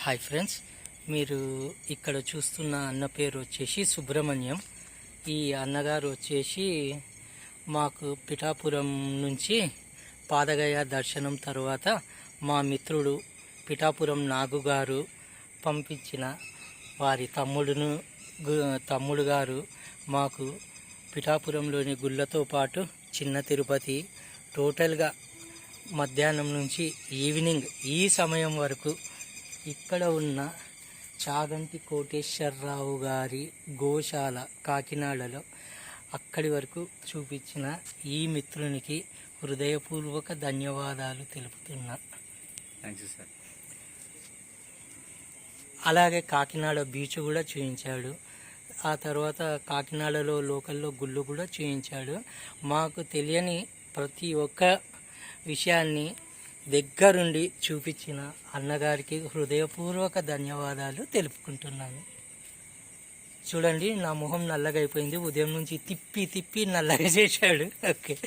Hi friends మీరు ఇక్కడ చూస్తున్న అన్న పేరు వచ్చేసి సుబ్రహ్మణ్యం. ఈ అన్నగారు వచ్చేసి మాకు పిఠాపురం నుంచి పాదగయ దర్శనం తర్వాత మా మిత్రుడు పిఠాపురం నాగు గారు పంపించిన వారి తమ్ముడును తమ్ముడు గారు మాకు పిఠాపురంలోని గుళ్ళతో పాటు చిన్న తిరుపతి టోటల్గా మధ్యాహ్నం నుంచి ఈవినింగ్ ఈ సమయం వరకు ఇక్కడ ఉన్న చాగంటి కోటేశ్వరరావు గారి గోశాల కాకినాడలో అక్కడి వరకు చూపించిన ఈ మిత్రునికి హృదయపూర్వక ధన్యవాదాలు తెలుపుతున్నా. సార్ అలాగే కాకినాడ బీచ్ కూడా చూపించాడు ఆ తర్వాత కాకినాడలో లోకల్లో గుళ్ళు కూడా చూపించాడు మాకు తెలియని ప్రతి ఒక్క విషయాన్ని దగ్గరుండి చూపించిన అన్నగారికి హృదయపూర్వక ధన్యవాదాలు తెలుపుకుంటున్నాను. చూడండి నా మొహం నల్లగా అయిపోయింది ఉదయం నుంచి తిప్పి తిప్పి నల్లగా చేశాడు. ఓకే.